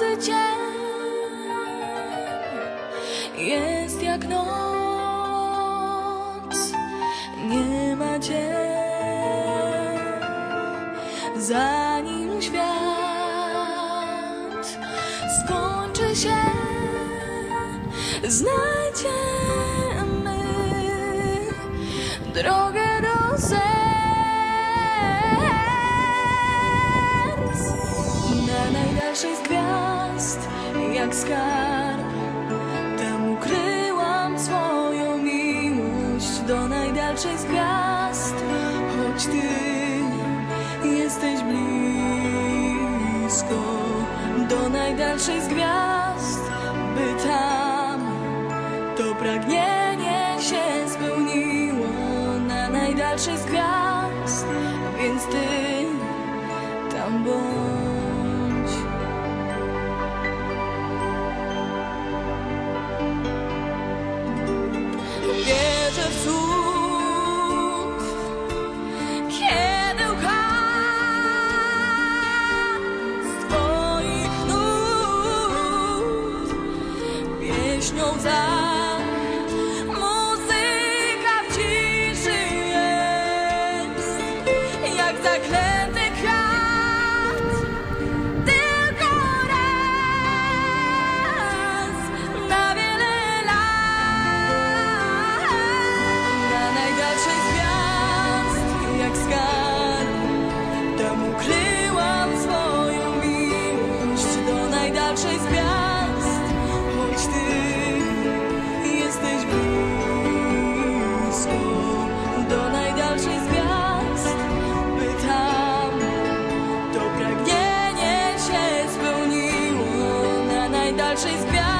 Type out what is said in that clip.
Każdy dzień jest jak noc, nie ma dzień, zanim świat skończy się, znajdziemy drogę do serc. Z gwiazd, jak skarb, tam ukryłam swoją miłość do najdalszej z gwiazd, choć ty jesteś blisko do najdalszej z gwiazd, by tam to pragnienie się spełniło na najdalszej z gwiazd, więc ty tam bądź. pieśnią za. Muzyka w ciszy jest, jak zaklęty kwiat Tylko raz na wiele lat. Na najdalszej gwiazd, jak skarb, tam ukryłam swoją miłość do najdalszej gwiazd. лучший взгляд.